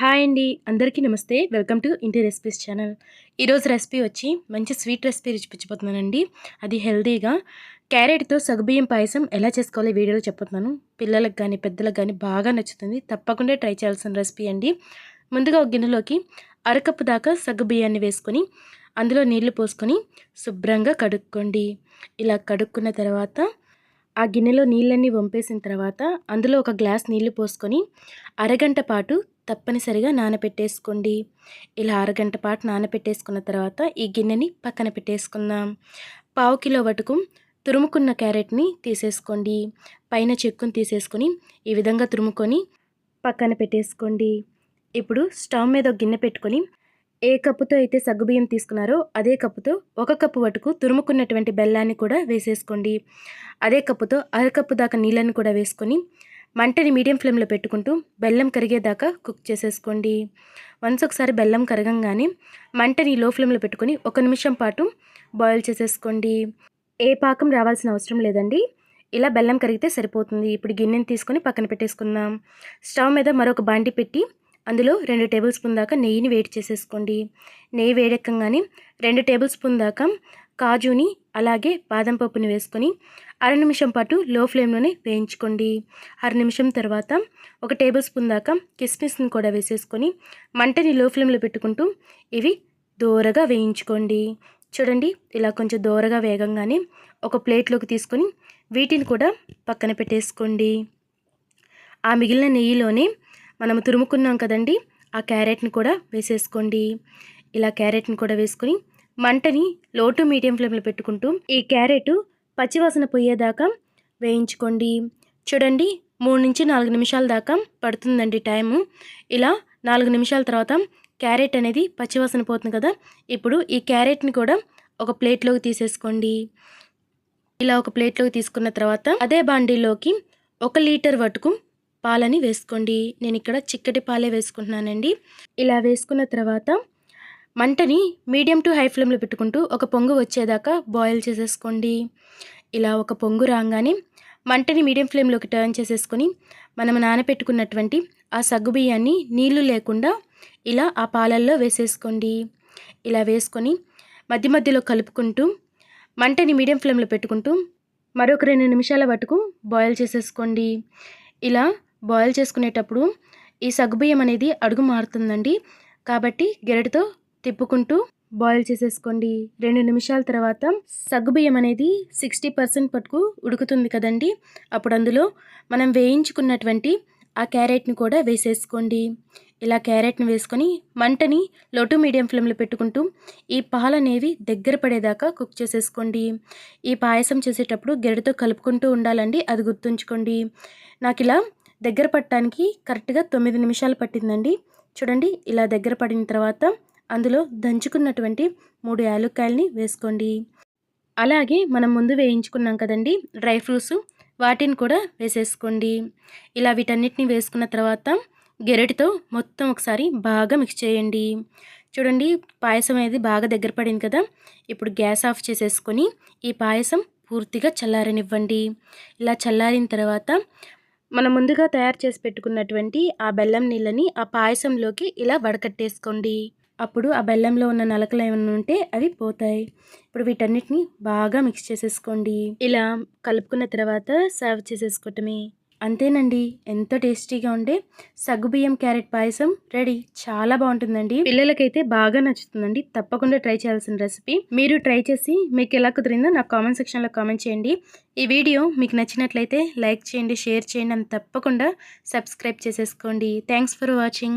Hi అండి. అందరికీ నమస్తే. వెల్కమ్ టు ఇంటి రెసిపీస్ ఛానల్. ఈరోజు రెసిపీ వచ్చి మంచి స్వీట్ రెసిపీ రుచిపించబోతున్నానండి అది హెల్తీగా క్యారెట్తో సగ్గుబియ్యం పాయసం ఎలా చేసుకోవాలో వీడియోలో చెప్తున్నాను పిల్లలకు కానీ పెద్దలకు కానీ బాగా నచ్చుతుంది. తప్పకుండా ట్రై చేయాల్సిన రెసిపీ అండి. ముందుగా ఒక గిన్నెలోకి అరకప్పు దాకా సగ్గుబియ్యాన్ని వేసుకొని అందులో నీళ్ళు పోసుకొని శుభ్రంగా కడుక్కోండి. ఇలా కడుక్కున్న తర్వాత ఆ గిన్నెలో నీళ్ళన్నీ వంపేసిన తర్వాత అందులో ఒక గ్లాస్ నీళ్ళు పోసుకొని అరగంట పాటు తప్పనిసరిగా నానబెట్టేసుకోండి. ఇలా అరగంట పాటు నానబెట్టేసుకున్న తర్వాత ఈ గిన్నెని పక్కన పెట్టేసుకుందాం. పావు కిలో వటుకు తురుముకున్న క్యారెట్ని తీసేసుకోండి. పైన చెక్కుని తీసేసుకొని ఈ విధంగా తురుముకొని పక్కన పెట్టేసుకోండి. ఇప్పుడు స్టవ్ మీద ఒక గిన్నె పెట్టుకొని ఏ కప్పుతో అయితే సగ్గుబియ్యం తీసుకున్నారో అదే కప్పుతో ఒక కప్పు వటుకు తురుముకున్నటువంటి బెల్లాన్ని కూడా వేసేసుకోండి. అదే కప్పుతో అరకప్పు దాకా నీళ్ళని కూడా వేసుకొని మంటని మీడియం ఫ్లేమ్లో పెట్టుకుంటూ బెల్లం కరిగేదాకా కుక్ చేసేసుకోండి. వన్స్ ఒకసారి బెల్లం కరగంగానే మంటని లో ఫ్లేమ్లో పెట్టుకొని ఒక నిమిషం పాటు బాయిల్ చేసేసుకోండి. ఏ పాకం రావాల్సిన అవసరం లేదండి. ఇలా బెల్లం కరిగితే సరిపోతుంది. ఇప్పుడు గిన్నెని తీసుకొని పక్కన పెట్టేసుకుందాం. స్టవ్ మీద మరొక బాండి పెట్టి అందులో రెండు టేబుల్ స్పూన్ దాకా నెయ్యిని వేడి చేసేసుకోండి. నెయ్యి వేడెక్కగానే రెండు టేబుల్ స్పూన్ దాకా కాజుని అలాగే బాదం పప్పుని వేసుకొని అర నిమిషం పాటు లో ఫ్లేమ్లోనే వేయించుకోండి. అర నిమిషం తర్వాత ఒక టేబుల్ స్పూన్ దాకా కిస్మిస్ని కూడా వేసేసుకొని మంటని లో ఫ్లేమ్లో పెట్టుకుంటూ ఇవి దోరగా వేయించుకోండి. చూడండి ఇలా కొంచెం దోరగా వేగంగానే ఒక ప్లేట్లోకి తీసుకొని వీటిని కూడా పక్కన పెట్టేసుకోండి. ఆ మిగిలిన నెయ్యిలోనే మనం తురుముకున్నాం కదండి ఆ క్యారెట్ని కూడా వేసేసుకోండి. ఇలా క్యారెట్ని కూడా వేసుకొని మంటని లో టు మీడియం ఫ్లేమ్లో పెట్టుకుంటూ ఈ క్యారెట్ పచ్చివాసన పోయేదాకా వేయించుకోండి. చూడండి మూడు నుంచి నాలుగు నిమిషాల దాకా పడుతుందండి టైము. ఇలా నాలుగు నిమిషాల తర్వాత క్యారెట్ అనేది పచ్చివాసన పోతుంది కదా ఇప్పుడు ఈ క్యారెట్ని కూడా ఒక ప్లేట్లోకి తీసేసుకోండి. ఇలా ఒక ప్లేట్లోకి తీసుకున్న తర్వాత అదే బాండీలోకి ఒక లీటర్ వటుకు పాలని వేసుకోండి. నేను ఇక్కడ చిక్కటి పాలే వేసుకుంటున్నానండి. ఇలా వేసుకున్న తర్వాత మంటని మీడియం టు హై ఫ్లేమ్లో పెట్టుకుంటూ ఒక పొంగు వచ్చేదాకా బాయిల్ చేసేసుకోండి. ఇలా ఒక పొంగు రాగానే మంటని మీడియం ఫ్లేమ్లోకి టర్న్ చేసేసుకొని మనం నానపెట్టుకున్నటువంటి ఆ సగ్గు బియ్యాన్ని నీళ్ళు లేకుండా ఇలా ఆ పాలల్లో వేసేసుకోండి. ఇలా వేసుకొని మధ్య మధ్యలో కలుపుకుంటూ మంటని మీడియం ఫ్లేమ్లో పెట్టుకుంటూ మరొక రెండు నిమిషాల వరకు బాయిల్ చేసేసుకోండి. ఇలా బాయిల్ చేసుకునేటప్పుడు ఈ సగ్గుబియ్యం అనేది అడుగు మారుతుందండి. కాబట్టి గెరటితో తిప్పుకుంటూ బాయిల్ చేసేసుకోండి. రెండు నిమిషాల తర్వాత సగ్గుబియ్యం అనేది సిక్స్టీ పర్సెంట్ పట్టుకు ఉడుకుతుంది కదండి. అప్పుడు అందులో మనం వేయించుకున్నటువంటి ఆ క్యారెట్ని కూడా వేసేసుకోండి. ఇలా క్యారెట్ని వేసుకొని మంటని లోటు మీడియం ఫ్లేమ్లో పెట్టుకుంటూ ఈ పాలు అనేవి దగ్గర పడేదాకా కుక్ చేసేసుకోండి. ఈ పాయసం చేసేటప్పుడు గెరటితో కలుపుకుంటూ ఉండాలండి. అది గుర్తుంచుకోండి. నాకు ఇలా దగ్గర పట్టడానికి కరెక్ట్గా తొమ్మిది నిమిషాలు పట్టిందండి. చూడండి ఇలా దగ్గర పడిన తర్వాత అందులో దంచుకున్నటువంటి మూడు యాలుక్కాయల్ని వేసుకోండి. అలాగే మనం ముందు వేయించుకున్నాం కదండి డ్రై ఫ్రూట్స్ వాటిని కూడా వేసేసుకోండి. ఇలా వీటన్నిటిని వేసుకున్న తర్వాత గెరటితో మొత్తం ఒకసారి బాగా మిక్స్ చేయండి. చూడండి పాయసం అనేది బాగా దగ్గర పడింది కదా ఇప్పుడు గ్యాస్ ఆఫ్ చేసేసుకొని ఈ పాయసం పూర్తిగా చల్లారనివ్వండి. ఇలా చల్లారిన తర్వాత మనం ముందుగా తయారు చేసి పెట్టుకున్నటువంటి ఆ బెల్లం నీళ్ళని ఆ పాయసంలోకి ఇలా వడకట్టేసుకోండి. అప్పుడు ఆ బెల్లంలో ఉన్న నలకలు ఏమైనా ఉంటే అవి పోతాయి. ఇప్పుడు వీటన్నిటిని బాగా మిక్స్ చేసేసుకోండి. ఇలా కలుపుకున్న తర్వాత సర్వ్ చేసేసుకోవటమే. అంతేనండి. ఎంతో టేస్టీగా ఉండే సగ్గుబియ్యం క్యారెట్ పాయసం రెడీ. చాలా బాగుంటుందండి. పిల్లలకైతే బాగా నచ్చుతుందండి. తప్పకుండా ట్రై చేయాల్సిన రెసిపీ. మీరు ట్రై చేసి మీకు ఎలా కుదిరిందో నాకు కామెంట్ సెక్షన్లో కామెంట్ చేయండి. ఈ వీడియో మీకు నచ్చినట్లయితే లైక్ చేయండి షేర్ చేయండి అని తప్పకుండా సబ్స్క్రైబ్ చేసేసుకోండి. Thanks for watching